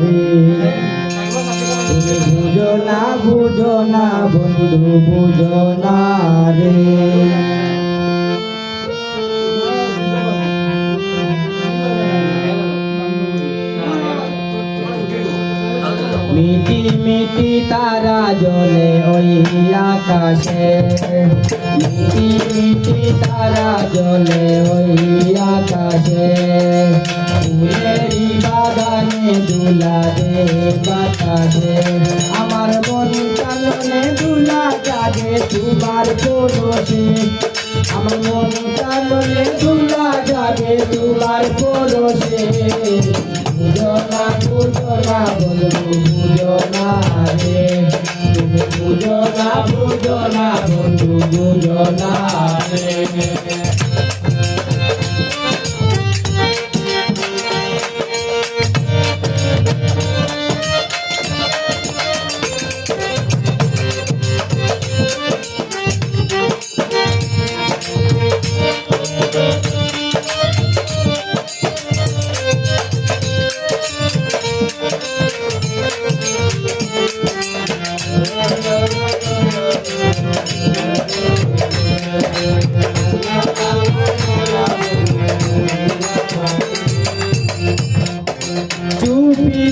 রে। তুমি বুঝো না বুঝো না বন্ধু বুঝো না রে। মিটি তারা জলে ওই আকাশে। মিটি মিটি তারা জলে ওই আকাশে। ফুলেরি বাগানে দুলা দে বাতাসে। আমার মন কাননে দুলা জাগে, তোমার পরশে। আমার মন কাননে দুলা জাগে, তোমার পরশে। বুঝো না বুঝো না বন্ধু বন্ধু বুঝো না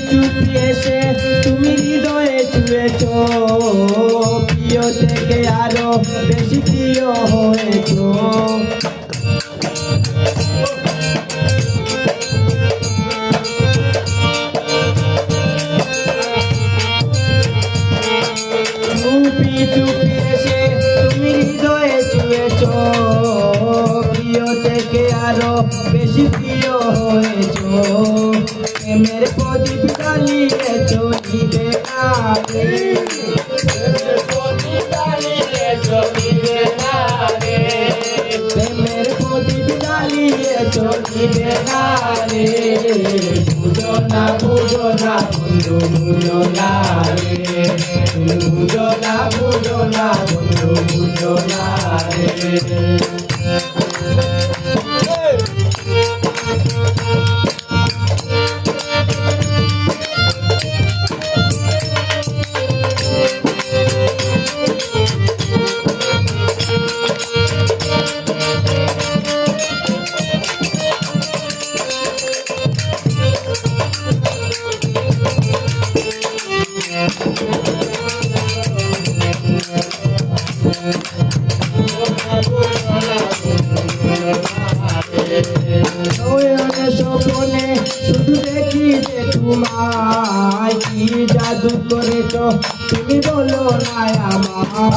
চুপি এসে তুমি হৃদয়ে ছুঁয়েছ প্রিয় থেকে আরও বেশি প্রিয় হয়েছ। চুপি চুপি এসে তুমি হৃদয়ে ছুঁয়েছ প্রিয় থেকে আরও বেশি প্রিয় হয়েছ। প্রেমের প্রদীপ জ্বালিয়ে চলিবে আগে প্রেমের প্রদীপ জ্বালিয়ে চলিবে না রে বুঝো না বুঝো না বন্ধু বুঝো না রে তুমি বুঝো না বুঝো না বন্ধু বুঝো না রে নয়নে স্বপনে শুধু দেখি যে তোমায় কি জাদু করেছ তুমি বলো না আমার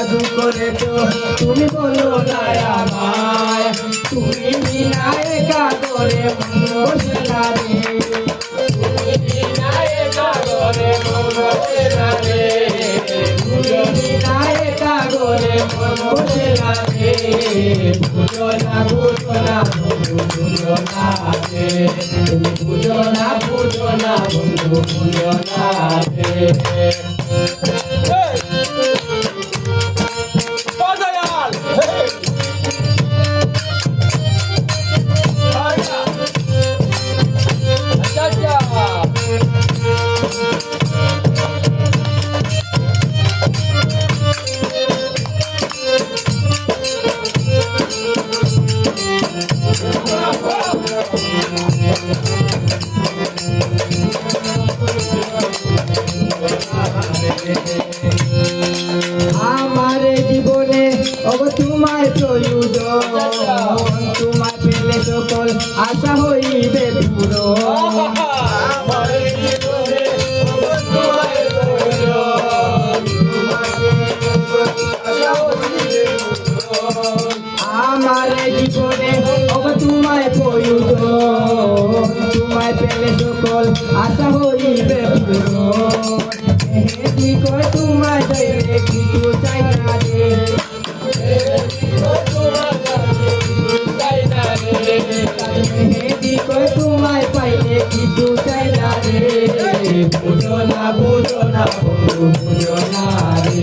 জাদু করেছ তুমি বলো আমায় তুমি বিনা একা করে মন বসে না রে। তুমি বিনা একা করে মন বসে না রে। তুমি বিনা করে মন বসে না রে না বুঝো না না অব তোমার প্রয়োজন, তোমার পেলে সকল আশা হইবে পুরো আমার জীবনে অব তোমার প্রয়োজন, তোমার পেলে সকল আশা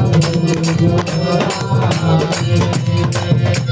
বুঝো না